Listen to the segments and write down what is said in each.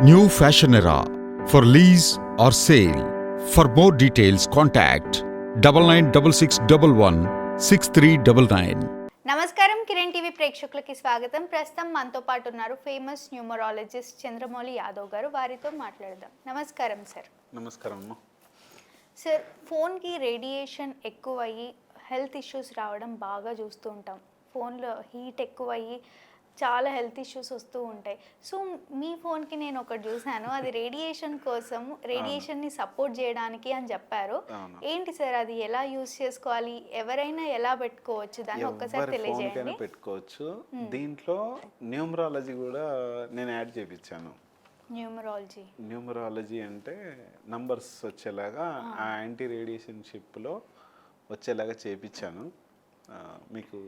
New Fashion Era. For lease or sale. For more details, contact double nine double six double one six three double nine. నమస్కారం Kiran TV ప్రేక్షకులకి స్వాగతం. ప్రస్తుతం మనతో పాటు ఉన్నారు famous numerologist Chandramouli Yadav గారు. వారితో మాట్లాడదాం. నమస్కారం సార్. నమస్కారం అమ్మ. సార్ ఫోన్కి రేడియేషన్ ఎక్కువయ్యి హెల్త్ ఇష్యూస్ రావడం బాగా చూస్తూ ఉంటాం. ఫోన్లో హీట్ ఎక్కువయ్యి చాలా హెల్త్ ఇష్యూస్ వస్తూ ఉంటాయి. సో మీ ఫోన్కి నేను ఒకటి చూశాను. అది రేడియేషన్ కోసం రేడియేషన్ని సపోర్ట్ చేయడానికి అని చెప్పారు. ఏంటి సార్ అది? ఎలా యూస్ చేసుకోవాలి? ఎవరైనా ఎలా పెట్టుకోవచ్చు? దాన్ని ఒక్కసారి తెలియజేయండి. పెట్టుకోవచ్చు. దీంట్లో న్యూమరాలజీ కూడా నేను యాడ్ చేయించాను న్యూమరాలజీ. న్యూమరాలజీ అంటే నంబర్స్ వచ్చేలాగా ఆ. యాంటీ రేడియేషన్ షిప్లో వచ్చేలాగా చేయించాను మీకు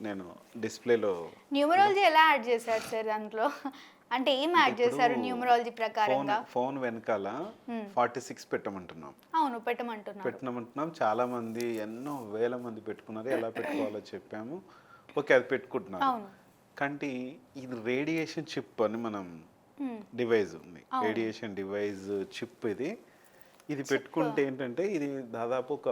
నేను డిస్ప్లేలో న్యూమరాలజీ ఎలా యాడ్ చేశారు సార్ దాంట్లో? అంటే ఏం యాడ్ చేశారు న్యూమరాలజీ ప్రకారంగా? ఫోన్ వెనకాల ఫార్టీ సిక్స్ పెట్టమంటున్నాం. అవును పెట్టమంటున్నారు. పెట్టినామంటున్నాం చాలా మంది ఎన్నో వేల మంది పెట్టుకున్నారు. ఎలా పెట్టుకోవాలో చెప్పాము. ఓకే అది పెట్టుకుంటున్నారు అవును. కంటి ఇది రేడియేషన్ చిప్ అని మనం. డివైస్ ఉంది. రేడియేషన్ డివైస్ చిప్ ఇది. ఇది పెట్టుకుంటే ఏంటంటే ఇది దాదాపు ఒక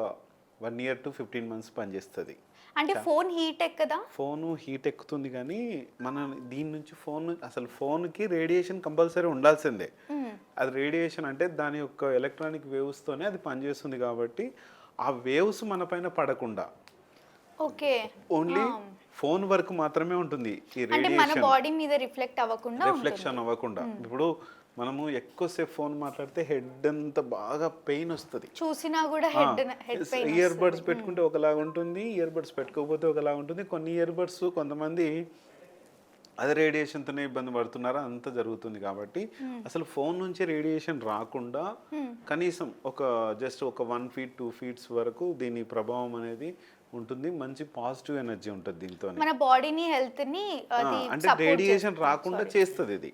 one year to fifteen months పనిచేస్తుంది. అంటే ఫోన్ హీట్ ఎక్కదా? ఫోను హీట్ ఎక్కుతుంది కానీ మన దీని నుంచి ఫోన్ అసలు ఫోన్కి రేడియేషన్ కంపల్సరీ ఉండాల్సిందే. అది రేడియేషన్ అంటే దాని యొక్క ఎలక్ట్రానిక్ వేవ్స్తోనే అది పనిచేస్తుంది కాబట్టి ఆ వేవ్స్ మన పైన పడకుండా. ఓకే. ఓన్లీ ఫోన్ వరకు మాత్రమే ఉంటుంది ఈ రేడియేషన్ బాడీ మీద రిఫ్లెక్ట్ అవ్వకుండా రిఫ్లెక్షన్ అవ్వకుండా. ఇప్పుడు మనము ఎక్కువసేపు ఫోన్ మాట్లాడితే హెడ్ అంతా బాగా పెయిన్ వస్తుంది. చూసినా కూడా హెడ్ ఇయర్ బడ్స్ పెట్టుకుంటే ఒకలాగా ఉంటుంది ఇయర్ బడ్స్ పెట్టుకోకపోతే ఒకలాగా ఉంటుంది. కొన్ని ఇయర్ బడ్స్ కొంతమంది అదే రేడియేషన్తోనే ఇబ్బంది పడుతున్నారా? అంత జరుగుతుంది కాబట్టి అసలు ఫోన్ నుంచి రేడియేషన్ రాకుండా కనీసం ఒక జస్ట్ ఒక వన్ ఫీట్ టూ ఫీట్స్ వరకు దీని ప్రభావం అనేది ఉంటుంది. మంచి పాజిటివ్ ఎనర్జీ ఉంటుంది దీంతో మన బాడీని హెల్త్ని అంటే రేడియేషన్ రాకుండా చేస్తుంది ఇది.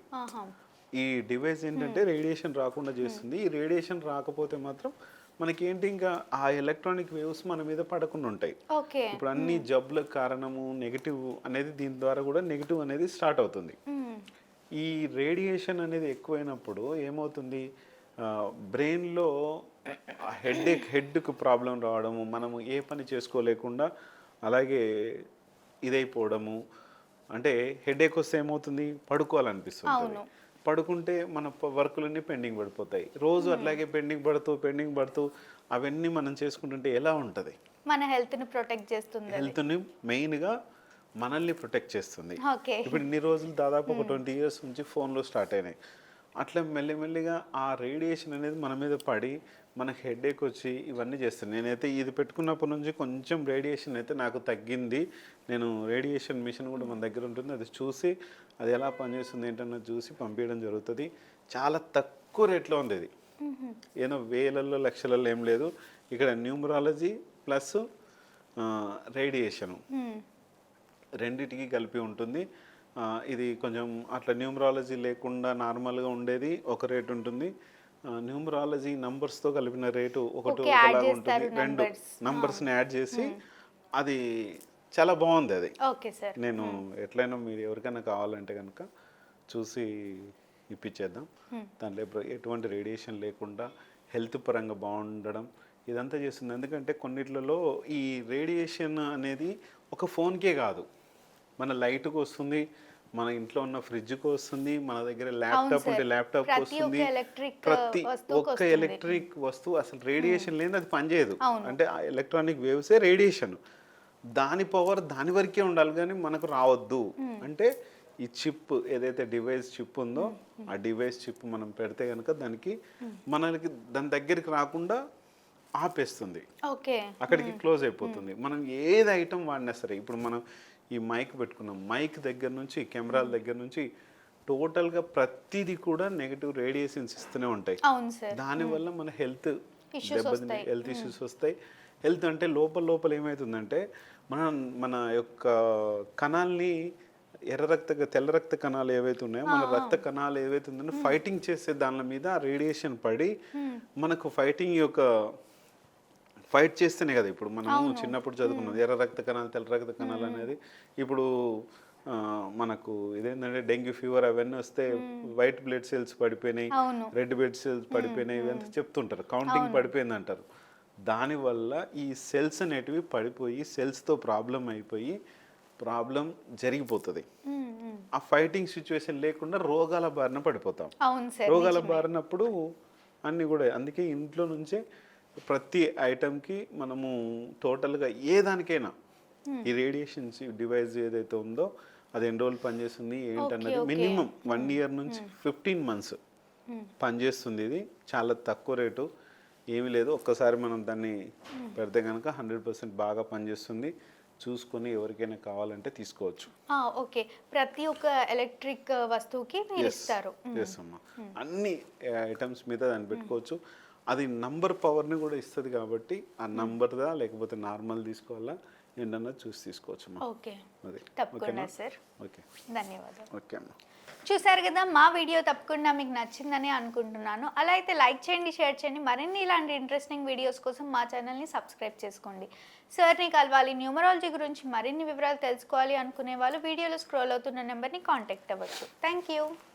ఈ డివైస్ ఏంటంటే రేడియేషన్ రాకుండా చేస్తుంది. ఈ రేడియేషన్ రాకపోతే మాత్రం మనకి ఏంటి ఇంకా ఆ ఎలక్ట్రానిక్ వేవ్స్ మన మీద పడకుండా ఉంటాయి. ఇప్పుడు అన్ని జబ్బులకు కారణము నెగిటివ్ అనేది దీని ద్వారా కూడా నెగిటివ్ అనేది స్టార్ట్ అవుతుంది. ఈ రేడియేషన్ అనేది ఎక్కువైనప్పుడు ఏమవుతుంది? బ్రెయిన్లో హెడ్ హెడ్కు ప్రాబ్లం రావడము మనము ఏ పని చేసుకోలేకుండా అలాగే ఇదైపోవడము అంటే హెడేక్ వస్తే ఏమవుతుంది? పడుకోవాలనిపిస్తుంది. పడుకుంటే మన వర్కులన్నీ పెండింగ్ పడిపోతాయి. రోజు అట్లాగే పెండింగ్ పడుతూ పెండింగ్ పడుతూ అవన్నీ మనం చేసుకుంటుంటే ఎలా ఉంటుంది? మన హెల్త్ని ప్రొటెక్ట్ చేస్తుంది. హెల్త్ని మెయిన్గా మనల్ని ప్రొటెక్ట్ చేస్తుంది. ఇప్పుడు ఇన్ని రోజులు దాదాపు ఒక ట్వంటీ ఇయర్స్ నుంచి ఫోన్లో స్టార్ట్ అయినాయి. అట్లా మెల్లిమెల్లిగా ఆ రేడియేషన్ అనేది మన మీద పడి మనకి హెడేక్ వచ్చి ఇవన్నీ చేస్తుంది నేనైతే ఇది పెట్టుకున్నప్పటి నుంచి కొంచెం రేడియేషన్ అయితే నాకు తగ్గింది. నేను రేడియేషన్ మిషన్ కూడా మన దగ్గర ఉంటుంది. అది చూసి అది ఎలా పనిచేస్తుంది ఏంటన్నది చూసి పంపించడం జరుగుతుంది. చాలా తక్కువ రేట్లో ఉంది ఇది ఏదో వేలల్లో లక్షలలో ఏం లేదు. ఇక్కడ న్యూమరాలజీ ప్లస్ రేడియేషను. రెండిటికి కలిపి ఉంటుంది. ఇది కొంచెం అట్లా న్యూమరాలజీ లేకుండా నార్మల్గా ఉండేది. ఒక రేట్ ఉంటుంది. న్యూమరాలజీ నంబర్స్తో కలిపిన రేటు ఒకటి ఒకలాగా చేస్తారు ఉంటుంది. రెండు. నంబర్స్ని యాడ్ చేసి అది చాలా బాగుంది అది. Okay sir. నేను ఎట్లయినా మీరు ఎవరికైనా కావాలంటే కనుక చూసి ఇప్పించేద్దాం దాంట్లో ఎప్పుడు ఎటువంటి రేడియేషన్ లేకుండా హెల్త్ పరంగా బాగుండడం ఇదంతా చేస్తుంది. ఎందుకంటే కొన్నిట్లలో ఈ రేడియేషన్ అనేది ఒక ఫోన్కే కాదు. మన లైట్కి వస్తుంది మన ఇంట్లో ఉన్న ఫ్రిడ్జ్కి వస్తుంది మన దగ్గర ల్యాప్టాప్ ఉంటే. ల్యాప్టాప్ వస్తుంది ప్రతి ఒక్క. ఎలక్ట్రిక్ వస్తువు అసలు రేడియేషన్ లేని అది పనిచేయదు. అంటే ఆ ఎలక్ట్రానిక్ వేవ్సే రేడియేషన్ దాని పవర్ దాని వరకే ఉండాలి కానీ మనకు రావద్దు. అంటే ఈ చిప్ ఏదైతే డివైస్ చిప్ ఉందో ఆ డివైస్ చిప్ మనం పెడితే కనుక దానికి మనకి దాని దగ్గరికి రాకుండా ఆపేస్తుంది. ఓకే. అక్కడికి క్లోజ్ అయిపోతుంది. మనం ఏది ఐటమ్ వాడినా సరే ఇప్పుడు మనం ఈ మైక్ పెట్టుకున్నాం మైక్ దగ్గర నుంచి కెమెరాల దగ్గర నుంచి టోటల్గా ప్రతిదీ కూడా నెగిటివ్ రేడియేషన్స్ ఇస్తూనే ఉంటాయి. దానివల్ల మన హెల్త్ దెబ్బతిని. హెల్త్ ఇష్యూస్ వస్తాయి. హెల్త్ అంటే లోపల లోపల ఏమవుతుందంటే మన మన యొక్క కణాల్ని ఎర్ర రక్త తెల్ల రక్త కణాలు ఏవైతే ఉన్నాయో మన రక్త కణాలు ఏవైతే ఉందో ఫైటింగ్ చేసే దాని మీద రేడియేషన్ పడి మనకు ఫైటింగ్ యొక్క ఫైట్ చేస్తేనే కదా ఇప్పుడు మనము చిన్నప్పుడు చదువుకున్నది ఎర్ర రక్త కణాలు తెల్ల రక్త కణాలు అనేది ఇప్పుడు మనకు ఇదేంటంటే డెంగ్యూ ఫీవర్ అవన్నీ వస్తే వైట్ బ్లడ్ సెల్స్ పడిపోయినాయి. రెడ్ బ్లడ్ సెల్స్ పడిపోయినాయి ఇవంతా చెప్తుంటారు. కౌంటింగ్ పడిపోయింది అంటారు. దానివల్ల ఈ సెల్స్ అనేటివి పడిపోయి సెల్స్తో ప్రాబ్లం అయిపోయి ప్రాబ్లం జరిగిపోతుంది. ఆ ఫైటింగ్ సిచ్యువేషన్ లేకుండా రోగాల బారిన పడిపోతాం. రోగాల. బారినప్పుడు అన్నీ కూడా అందుకే ఇంట్లో నుంచే ప్రతి ఐటమ్కి మనము టోటల్గా ఏ దానికైనా ఈ రేడియేషన్స్ డివైస్ ఏదైతే ఉందో అది ఎన్ని రోజులు పనిచేస్తుంది ఏంటన్నది. మినిమం వన్ ఇయర్ నుంచి ఫిఫ్టీన్ మంత్స్ పనిచేస్తుంది ఇది. చాలా తక్కువ రేటు. ఏమీ లేదు. ఒక్కసారి మనం దాన్ని పెడితే కనుక హండ్రెడ్ పర్సెంట్ బాగా పనిచేస్తుంది. చూసుకొని ఎవరికైనా కావాలంటే తీసుకోవచ్చు. ఓకే. ప్రతి ఒక్క ఎలక్ట్రిక్ వస్తువుకి మీరు ఇస్తారు. అన్ని ఐటమ్స్ మీద దాన్ని పెట్టుకోవచ్చు. అది నంబర్ పవర్ని కూడా ఇస్తుంది కాబట్టి ఆ నంబర్దా లేకపోతే నార్మల్ తీసుకోవాలా ఏంటన్నది చూసి తీసుకోవచ్చు ఓకే. తప్పకుండా సార్. ఓకే. ధన్యవాదాలు. ఓకే అమ్మా. చూసారు కదా మా వీడియో తప్పకుండా మీకు నచ్చిందని అనుకుంటున్నాను. అలా అయితే లైక్ చేయండి షేర్ చేయండి. మరిన్ని ఇలాంటి ఇంట్రెస్టింగ్ వీడియోస్ కోసం మా ఛానల్ని సబ్స్క్రైబ్ చేసుకోండి. సార్ని కలవాలి న్యూమరాలజీ గురించి మరిన్ని వివరాలు తెలుసుకోవాలి అనుకునే వాళ్ళు వీడియోలో స్క్రోల్ అవుతున్న నెంబర్ని కాంటాక్ట్ అవ్వచ్చు. Thank you